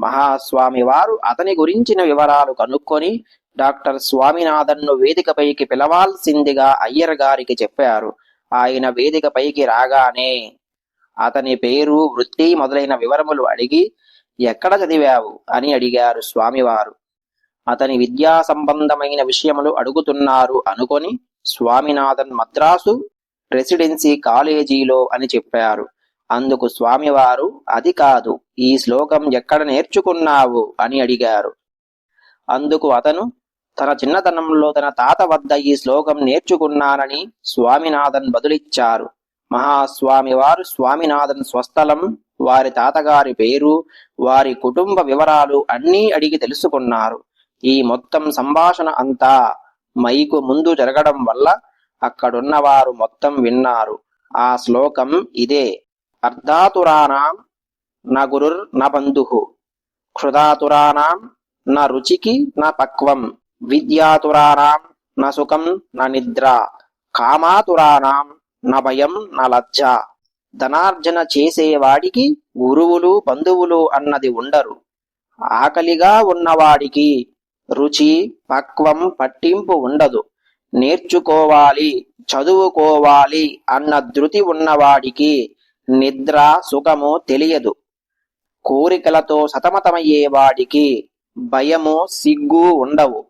మహాస్వామి వారు అతని గురించిన వివరాలు కనుక్కొని డాక్టర్ స్వామినాథన్ను వేదికపైకి పిలవాల్సిందిగా అయ్యర్ గారికి చెప్పారు. ఆయన వేదికపైకి రాగానే అతని పేరు వృత్తి మొదలైన వివరములు అడిగి ఎక్కడ చదివావు? అని అడిగారు స్వామివారు. అతని విద్యా సంబంధమైన విషయములు అడుగుతున్నారు అనుకొని స్వామినాథన్ మద్రాసు రెసిడెన్సీ కాలేజీలో అని చెప్పారు. అందుకు స్వామివారు అది కాదు ఈ శ్లోకం ఎక్కడ నేర్చుకున్నావు? అని అడిగారు. అందుకు అతను తన చిన్నతనంలో తన తాత వద్ద ఈ శ్లోకం నేర్చుకున్నానని స్వామినాథన్ బదులిచ్చారు. మహాస్వామివారు స్వామినాథన్ స్వస్థలం వారి తాతగారి పేరు వారి కుటుంబ వివరాలు అన్నీ అడిగి తెలుసుకున్నారు. ఈ మొత్తం సంభాషణ అంతా మైకు ముందు జరగడం వల్ల అక్కడున్నవారు మొత్తం విన్నారు. ఆ శ్లోకం ఇదే. అర్ధాతురానాం న గురుర్ న బంధు క్షుధాతురానాం నా రుచికి న పక్వం విద్యాతురానాం న సుఖం న నిద్ర. కామాతురానాం న భయం నా లజ్జ. ధనార్జన చేసేవాడికి గురువులు బంధువులు అన్నది ఉండరు. ఆకలిగా ఉన్నవాడికి రుచి పక్వం పట్టింపు ఉండదు. నేర్చుకోవాలి చదువుకోవాలి అన్న ధృతి ఉన్నవాడికి నిద్ర సుఖము తెలియదు. కోరికలతో సతమతమయ్యే వాడికి భయము సిగ్గు ఉండవు.